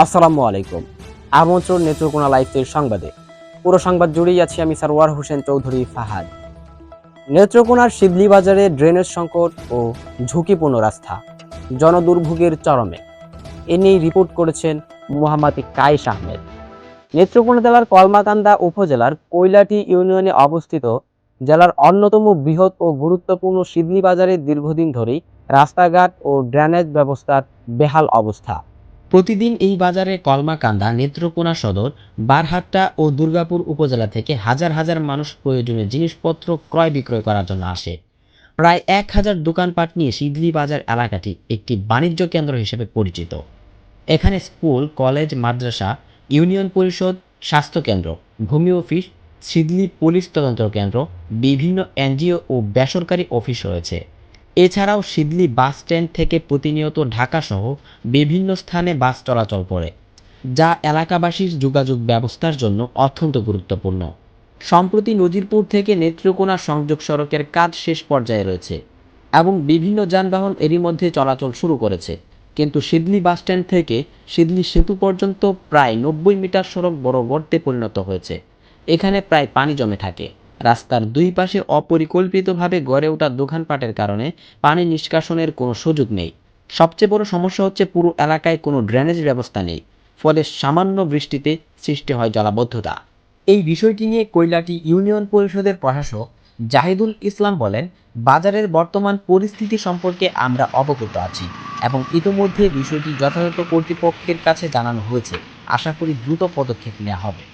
আসসালামু আলাইকুম। আমন্ত্রণ নেত্রকোনা লাইফের সংবাদে। পুরো সংবাদ জুড়েই আছি আমি সারওয়ার হোসেন চৌধুরী ফাহাদ। নেত্রকোনার শিবলি বাজারে ড্রেনেজ সংকট ও ঝুঁকিপূর্ণ রাস্তা, জনদুর্ভোগের চরমে। এ নিয়ে রিপোর্ট করেছেন মোহাম্মদ কায়েস আহমেদ। নেত্রকোনা জেলার কলমাকান্দা উপজেলার কৈলাটি ইউনিয়নে অবস্থিত জেলার অন্যতম বৃহৎ ও গুরুত্বপূর্ণ শিবলি বাজারে দীর্ঘদিন ধরেই রাস্তাঘাট ও ড্রেনেজ ব্যবস্থার বেহাল অবস্থা। প্রতিদিন এই বাজারে কলমাকান্দা, নেত্রকোনা সদর, বারহাট্টা ও দুর্গাপুর উপজেলা থেকে হাজার হাজার মানুষ প্রয়োজনীয় জিনিসপত্র ক্রয় বিক্রয় করার জন্য আসে। প্রায় এক হাজার দোকানপাট নিয়ে শিদলি বাজার এলাকাটি একটি বাণিজ্য কেন্দ্র হিসেবে পরিচিত। এখানে স্কুল, কলেজ, মাদ্রাসা, ইউনিয়ন পরিষদ স্বাস্থ্যকেন্দ্র ভূমি অফিস, সিদলি পুলিশ তদন্ত কেন্দ্র, বিভিন্ন এনজিও ও বেসরকারি অফিস রয়েছে। এছাড়াও সিদলি বাস স্ট্যান্ড থেকে প্রতিনিয়ত ঢাকাসহ বিভিন্ন স্থানে বাস চলাচল করে, যা এলাকাবাসীর যোগাযোগ ব্যবস্থার জন্য অত্যন্ত গুরুত্বপূর্ণ। সম্প্রতি নজিরপুর থেকে নেত্রকোনা সংযোগ সড়কের কাজ শেষ পর্যায়ে রয়েছে এবং বিভিন্ন যানবাহন এরই মধ্যে চলাচল শুরু করেছে। কিন্তু সিদলি বাস স্ট্যান্ড থেকে সিদলি সেতু পর্যন্ত প্রায় নব্বই মিটার সড়ক বড় গর্তে পরিণত হয়েছে। এখানে প্রায় পানি জমে থাকে। রাস্তার দুই পাশে অপরিকল্পিতভাবে গড়ে ওঠা দোকানপাটের কারণে পানি নিষ্কাশনের কোনো সুযোগ নেই। সবচেয়ে বড় সমস্যা হচ্ছে পুরো এলাকায় কোনো ড্রেনেজ ব্যবস্থা নেই, ফলে সামান্য বৃষ্টিতে সৃষ্টি হয় জলাবদ্ধতা। এই বিষয়টি নিয়ে কৈলাটি ইউনিয়ন পরিষদের প্রশাসক জাহিদুল ইসলাম বলেন, বাজারের বর্তমান পরিস্থিতি সম্পর্কে আমরা অবগত আছি এবং ইতোমধ্যে বিষয়টি যথাযথ কর্তৃপক্ষের কাছে জানানো হয়েছে। আশা করি দ্রুত পদক্ষেপ নেওয়া হবে।